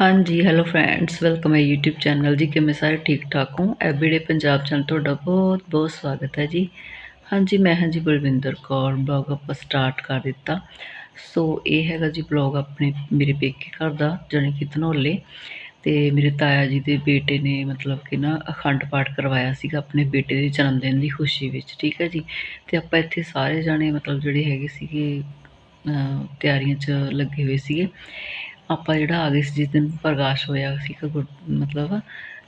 ਹਾਂਜੀ hello friends welcome ਹੈ YouTube channel ਜੀ, ਕਿਵੇਂ ਸਾਰੇ ਠੀਕ ਠਾਕ ਹੋ? ਐਵਰੀਡੇ ਪੰਜਾਬ ਚੈਨਲ ਤੁਹਾਡਾ ਬਹੁਤ ਬਹੁਤ ਸਵਾਗਤ ਹੈ ਜੀ। ਹਾਂਜੀ, ਮੈਂ ਹਾਂ ਜੀ ਬਲਵਿੰਦਰ ਕੌਰ ਬਲੌਗ ਆਪਾਂ ਸਟਾਰਟ ਕਰ ਦਿੱਤਾ। ਸੋ ਇਹ ਹੈਗਾ ਜੀ ਬਲੌਗ ਆਪਣੇ ਮੇਰੇ ਪੇਕੇ ਘਰ ਦਾ, ਜਾਣੀ ਕਿ ਧਨੋਲੇ। ਤੇ ਮੇਰੇ ਤਾਇਆ ਜੀ ਦੇ ਬੇਟੇ ਨੇ ਮਤਲਬ ਕਿ ਨਾ ਅਖੰਡ ਪਾਠ ਕਰਵਾਇਆ ਸੀਗਾ ਆਪਣੇ ਬੇਟੇ ਦੇ ਜਨਮ ਦਿਨ ਦੀ ਖੁਸ਼ੀ ਵਿੱਚ, ਠੀਕ ਹੈ ਜੀ। ਤੇ ਆਪਾਂ ਇੱਥੇ ਸਾਰੇ ਜਾਣੇ ਮਤਲਬ ਜਿਹੜੇ ਹੈਗੇ ਸੀਗੇ ਤਿਆਰੀਆਂ 'ਚ ਲੱਗੇ ਹੋਏ ਸੀਗੇ। ਆਪਾਂ ਜਿਹੜਾ ਆ ਗਏ ਸੀ, ਜਿਸ ਦਿਨ ਪ੍ਰਕਾਸ਼ ਹੋਇਆ ਸੀ ਮਤਲਬ,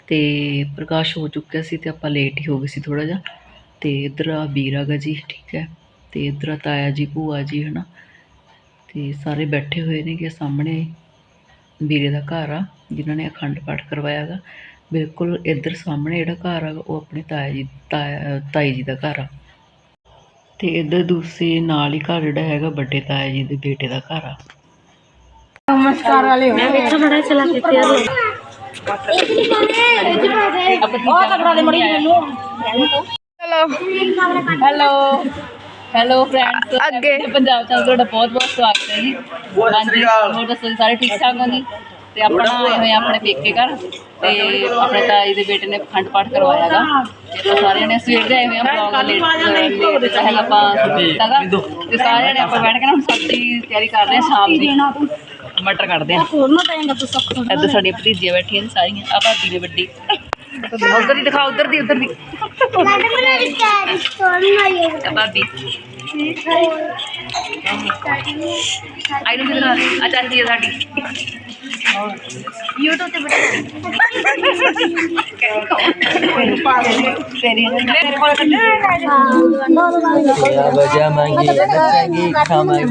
ਤੇ ਪ੍ਰਕਾਸ਼ ਹੋ ਚੁੱਕਿਆ ਸੀ ਤੇ ਆਪਾਂ ਲੇਟ ਹੀ ਹੋ ਗਏ ਸੀ ਥੋੜਾ ਜਿਹਾ। ਤੇ ਇਧਰ ਆ ਵੀਰ ਹੈਗਾ ਜੀ, ਠੀਕ ਹੈ। ਤੇ ਇਧਰ ਆ ਤਾਇਆ ਜੀ, ਭੂਆ ਜੀ, ਹਨਾ। ਤੇ ਸਾਰੇ ਬੈਠੇ ਹੋਏ ਨੇ ਕਿ ਸਾਹਮਣੇ ਵੀਰੇ ਦਾ ਘਰ ਆ, ਜਿਨ੍ਹਾਂ ਨੇ ਅਖੰਡ ਪਾਠ ਕਰਵਾਇਆ ਗਾ। ਬਿਲਕੁਲ ਇੱਧਰ ਸਾਹਮਣੇ ਜਿਹੜਾ ਘਰ ਆ, ਉਹ ਆਪਣੇ ਤਾਇਆ ਜੀ, ਤਾਇਆ, ਤਾਈ ਜੀ ਦਾ ਘਰ ਆ। ਤੇ ਇੱਧਰ ਦੂਸਰੇ ਨਾਲ ਹੀ ਘਰ ਜਿਹੜਾ ਹੈਗਾ, ਵੱਡੇ ਤਾਇਆ ਜੀ ਦੇ ਬੇਟੇ ਦਾ ਘਰ ਆ। ਨਮਸਕਾਰ ਵਾਲੇ ਹੋ ਇੱਥੋਂ ਬੜਾ ਚਲਾ ਕੇ ਹੋ ਬਹੁਤ ਤਕੜਾ ਦੇ ਮੜੀ ਮੈਨੂੰ। ਹੈਲੋ। ਹੈਲੋ। ਹੈਲੋ ਫਰੈਂਡਸ ਅੱਗੇ। ਪੰਜਾਬ ਚੈਨਲ ਤੁਹਾਡਾ ਬਹੁਤ ਬਹੁਤ ਸਵਾਗਤ ਹੈ ਜੀ। ਹਾਂਜੀ ਹੋਰ ਦੱਸੋ ਜੀ ਸਾਰੇ ਠੀਕ ਠਾਕ ਹੋ ਜੀ? ਤੇ ਆਪਾਂ ਨਾ ਆਏ ਹੋਏ ਆ ਆਪਣੇ ਪੇਕੇ ਘਰ। ਤੇ ਆਪਣੇ ਤਾਈ ਦੇ ਬੇਟੇ ਨੇ ਖੰਡ ਪਾਠ ਕਰਵਾਇਆ ਗਾ। ਤੇ ਆਪਾਂ ਸਾਰੇ ਜਣੇ ਸਵੇਰ ਦੇ ਆਏ ਹੋਏ ਆ ਬਲੌਗ ਲੇਟ ਲੇਟ ਚਾਹੇ ਆਪਾਂ ਕੀਤਾ ਗਾ। ਤੇ ਸਾਰੇ ਜਣੇ ਆਪਾਂ ਬੈਠ ਕੇ ਨਾ ਹੁਣ ਸਬਜ਼ੀ ਦੀ ਤਿਆਰੀ ਕਰ ਰਹੇ ਆ ਸ਼ਾਮ ਦੀ। ਟਮਾਟਰ ਕੱਢਦੇ ਆ ਹੋਰ ਨਾ ਟਾਈਮ ਦਾ ਤੂੰ ਸੱਖ ਇੱਧਰ ਸਾਡੀਆਂ ਭਤੀਜੀਆਂ ਬੈਠੀ ਨੇ ਸਾਰੀਆਂ ਆ ਭਾਬੀ ਨੇ ਵੱਡੀ। ਉਧਰ ਹੀ ਦਿਖਾ ਉਧਰ ਦੀ ਉਧਰ ਦੀ। ਮੈਡਮ ਨੇ ਵਿਚਾਰੀ ਸੋਣਾ ਇਹ ਭਾਬੀ। ਆਈ ਨੂੰ ਕਿਦਾਂ ਆ ਚਾਚੀ ਸਾਡੀ। YouTube ਤੇ ਬੜਾ ਵਜਾ ਮੰਗੀ ਬੱਚਾ ਕੀ ਖਾਵਾਂਗੇ।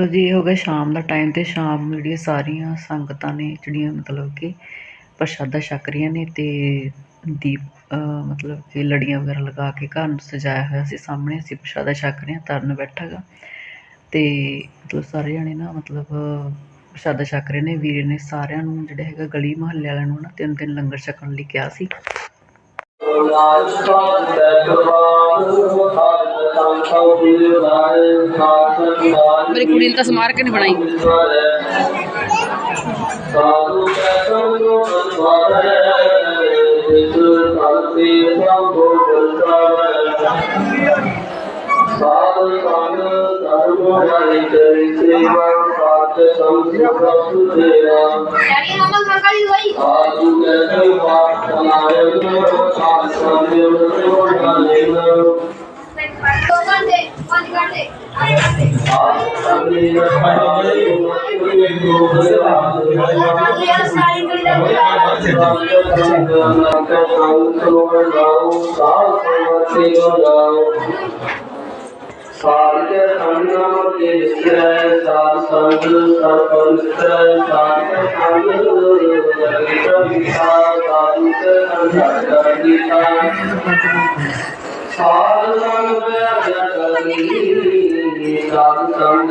ਮਤਲਬ ਜੇ ਇਹ ਹੋ ਗਿਆ ਸ਼ਾਮ ਦਾ ਟਾਈਮ ਤੇ ਸ਼ਾਮ ਜਿਹੜੀਆਂ ਸਾਰੀਆਂ ਸੰਗਤਾਂ ਨੇ, ਜਿਹੜੀਆਂ ਮਤਲਬ ਕਿ ਪ੍ਰਸ਼ਾਦਾ ਛਕ ਰਹੀਆਂ ਨੇ ਤੇ ਦੀਪ ਮਤਲਬ ਕਿ ਲੜੀਆਂ ਵਗੈਰਾ ਲਗਾ ਕੇ ਘਰ ਨੂੰ ਸਜਾਇਆ ਹੋਇਆ ਸੀ, ਸਾਹਮਣੇ ਅਸੀਂ ਪ੍ਰਸ਼ਾਦਾ ਛਕ ਰਹੇ ਹਾਂ, ਤਰਨ ਬੈਠਾ ਗਾ ਤੇ ਮਤਲਬ ਸਾਰੇ ਜਣੇ ਨਾ ਮਤਲਬ ਪ੍ਰਸ਼ਾਦਾ ਛਕ ਰਹੇ ਨੇ, ਵੀਰੇ ਨੇ ਸਾਰਿਆਂ ਨੂੰ ਜਿਹੜਾ ਹੈਗਾ ਗਲੀ ਮੁਹੱਲੇ ਵਾਲਿਆਂ ਨੂੰ ਨਾ ਤਿੰਨ ਦਿਨ ਲੰਗਰ ਛਕਣ ਲਈ ਕਿਹਾ ਸੀ। ਮੇਰੀ ਕੁੜੀ ਨੇ ਤਾਂ ਸਮਾਰ ਕੇ ਨਹੀਂ ਬਣਾਈ ਸਾਧ ਸੰਗ ਧਰਮ ਹਰਿ ਚਰਿ ਸੇਵਾ ਸਾਧ ਸੰਗ ਪ੍ਰਭੂ ਦੇਵਾ ਸਾਧੂ ਕੇ ਸੇਵਾ ਸਨਾਇ ਸਾਧ ਸੰਗ ਸੇਵਾ ਲੈਨ ਸਾਧ ਸੰਗਮ ਕੇ ਵਿਸਰੈ ਸਾਧ ਸੰਗ ਸਰਬ ਸਾਧ ਸੰਗ ਰਵਿਤਾ ਸਾਧੂ ਕੇ ਸੰਗਤ ਗੀਤਾ ਸਾਧ ਸੰਗ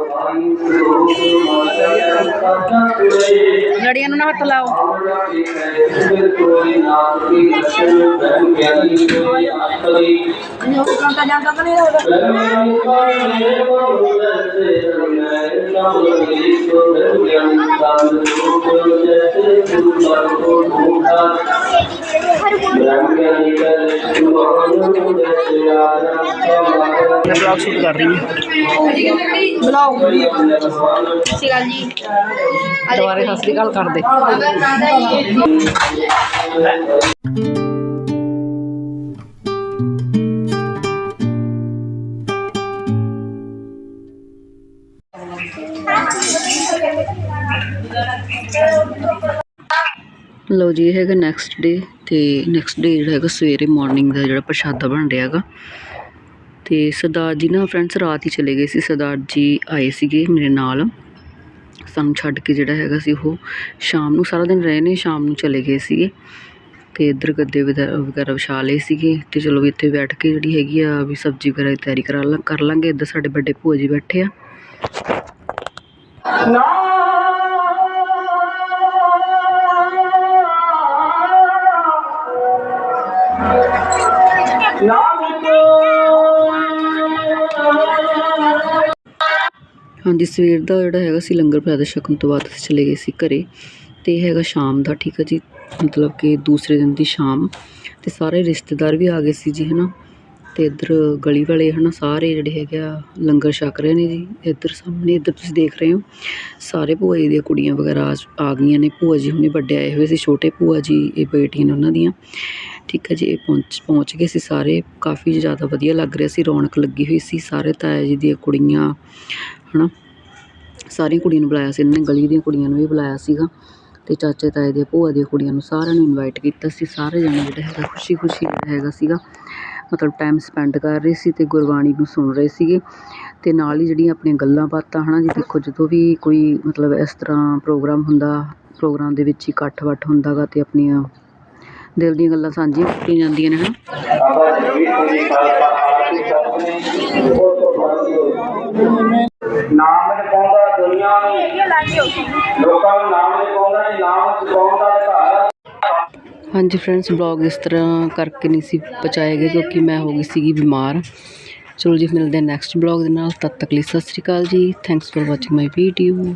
लड़ियां ना हाथ लाओ Thank. ਮੈਂ ਬਲੌਗ ਸ਼ੂਟ ਕਰ ਰਹੀ ਹਾਂ। ਜੀ ਦੁਬਾਰੇ ਸਤਿ ਸ੍ਰੀ ਅਕਾਲ ਕਰ ਦੇ ਲਓ ਜੀ ਇਹ ਹੈਗਾ ਨੈਕਸਟ ਡੇ ਤੇ ਨੈਕਸਟ ਡੇ ਜਿਹੜਾ ਹੈਗਾ ਸਵੇਰੇ ਮਾਰਨਿੰਗ ਦਾ ਜਿਹੜਾ ਪ੍ਰਸ਼ਾਦਾ ਬਣ ਰਿਹਾ ਹੈਗਾ। ਤੇ ਸਰਦਾਰ ਜੀ ਨਾ ਫਰੈਂਡਸ ਰਾਤ ਹੀ ਚਲੇ ਗਏ ਸੀ। ਸਰਦਾਰ ਜੀ ਆਏ ਸੀਗੇ ਮੇਰੇ ਨਾਲ। ਸਾਨੂੰ ਛੱਡ ਕੇ ਜਿਹੜਾ ਹੈਗਾ ਸੀ ਉਹ ਸ਼ਾਮ ਨੂੰ ਸਾਰਾ ਦਿਨ ਰਹੇ ਨੇ, ਸ਼ਾਮ ਨੂੰ ਚਲੇ ਗਏ ਸੀਗੇ। ਤੇ ਇੱਧਰ ਗੱਦੇ ਵਗੈ- ਵਗੈਰਾ ਵਿਛਾ ਲਏ ਸੀਗੇ ਤੇ ਚਲੋ ਵੀ ਇੱਥੇ ਬੈਠ ਕੇ ਜਿਹੜੀ ਹੈਗੀ ਆ ਵੀ ਸਬਜ਼ੀ ਵਗੈਰਾ ਦੀ ਤਿਆਰੀ ਕਰਾ ਲਾਂ, ਕਰ ਲਾਂਗੇ। ਇੱਧਰ ਸਾਡੇ ਵੱਡੇ ਭੂਆ ਜੀ ਬੈਠੇ ਆ। ਹਾਂਜੀ, ਸਵੇਰ ਦਾ ਜਿਹੜਾ ਹੈਗਾ ਸੀ ਲੰਗਰ ਪ੍ਰਸ਼ਾਦਾ ਛਕਣ ਤੋਂ ਬਾਅਦ ਅਸੀਂ ਚਲੇ ਗਏ ਸੀ ਘਰੇ ਅਤੇ ਇਹ ਹੈਗਾ ਸ਼ਾਮ ਦਾ, ਠੀਕ ਹੈ ਜੀ? ਮਤਲਬ ਕਿ ਦੂਸਰੇ ਦਿਨ ਦੀ ਸ਼ਾਮ ਅਤੇ ਸਾਰੇ ਰਿਸ਼ਤੇਦਾਰ ਵੀ ਆ ਗਏ ਸੀ ਜੀ ਹੈ ਨਾ ਤੇ ਇੱਧਰ ਗਲੀ ਵਾਲੇ ਹਨਾ, ਸਾਰੇ ਜਿਹੜੇ ਹੈਗੇ ਆ, ਲੰਗਰ ਛਕ ਰਹੇ ਨੇ ਜੀ, ਇੱਧਰ ਸਾਹਮਣੇ, ਇੱਧਰ ਤੁਸੀਂ ਦੇਖ ਰਹੇ ਹੋ, ਸਾਰੇ ਭੂਆ ਜੀ ਦੀਆਂ ਕੁੜੀਆਂ ਵਗੈਰਾ ਆ- ਗਈਆਂ ਨੇ, ਭੂਆ ਜੀ ਹੁਣੇ ਵੱਡੇ ਆਏ ਹੋਏ ਸੀ, ਛੋਟੇ ਭੂਆ ਜੀ, ਇਹ ਬੇਟੀਆਂ ਨੇ ਉਹਨਾਂ ਦੀਆਂ। ਠੀਕ ਹੈ ਜੀ, ਇਹ ਪਹੁੰਚ ਪਹੁੰਚ ਗਏ ਸੀ ਸਾਰੇ, ਕਾਫੀ ਜ਼ਿਆਦਾ ਵਧੀਆ ਲੱਗ ਰਿਹਾ ਸੀ, ਰੌਣਕ ਲੱਗੀ ਹੋਈ ਸੀ, ਸਾਰੇ ਤਾਇਆ ਜੀ ਦੀਆਂ ਕੁੜੀਆਂ, ਹਨਾ। ਸਾਰੀਆਂ ਕੁੜੀਆਂ ਨੂੰ ਬੁਲਾਇਆ ਸੀ, ਇਹਨਾਂ ਨੇ ਗਲੀ ਦੀਆਂ ਕੁੜੀਆਂ ਨੂੰ ਵੀ ਬੁਲਾਇਆ ਸੀਗਾ, ਤੇ ਚਾਚੇ ਤਾਏ ਦੀਆਂ ਭੂਆ ਦੀਆਂ ਕੁੜੀਆਂ ਨੂੰ ਸਾਰਿਆਂ ਨੂੰ ਇਨਵਾਈਟ ਕੀਤਾ ਸੀ, ਸਾਰੇ ਜਣੇ ਜਿਹੜਾ ਹੈਗਾ ਖੁਸ਼ੀ ਖੁਸ਼ੀ ਹੈਗਾ ਸੀਗਾ। ਮਤਲਬ ਟਾਈਮ ਸਪੈਂਡ ਕਰ ਰਹੇ ਸੀ ਅਤੇ ਗੁਰਬਾਣੀ ਨੂੰ ਸੁਣ ਰਹੇ ਸੀਗੇ ਅਤੇ ਨਾਲ ਹੀ ਜਿਹੜੀਆਂ ਆਪਣੀਆਂ ਗੱਲਾਂ ਬਾਤਾਂ ਹੈ ਨਾ ਜੀ ਦੇਖੋ, ਜਦੋਂ ਵੀ ਕੋਈ ਮਤਲਬ ਇਸ ਤਰ੍ਹਾਂ ਪ੍ਰੋਗਰਾਮ ਹੁੰਦਾ ਪ੍ਰੋਗਰਾਮ ਦੇ ਵਿੱਚ ਹੀ ਇਕੱਠ ਵੱਠ ਹੁੰਦਾ ਗਾ ਅਤੇ ਆਪਣੀਆਂ ਦਿਲ ਦੀਆਂ ਗੱਲਾਂ ਸਾਂਝੀਆਂ ਕੀਤੀਆਂ ਜਾਂਦੀਆਂ ਨੇ ਹੈ ਨਾ ਨਾਮ ਲਿਖਾਉਂਦਾ ਦੁਨੀਆ ਨੂੰ। ਲੋਕਾਂ ਨੂੰ ਨਾਮ ਲਿਖਾਉਂਦਾ ਨਾਮ ਸਿਖਾਉਣ ਦਾ ਹਾਂਜੀ ਫਰੈਂਡਸ ਵਲੌਗ ਇਸ ਤਰ੍ਹਾਂ ਕਰਕੇ ਨਹੀਂ ਸੀ ਪਹੁੰਚਾਏ ਗਏ ਕਿਉਂਕਿ ਮੈਂ ਹੋ ਗਈ ਸੀਗੀ ਬਿਮਾਰ। ਚਲੋ ਜੀ, ਮਿਲਦੇ ਹਾਂ ਨੈਕਸਟ ਵਲੌਗ ਦੇ ਨਾਲ। ਤਦ ਤੱਕ ਲਈ ਸਤਿ ਸ਼੍ਰੀ ਅਕਾਲ ਜੀ। Thanks for watching my video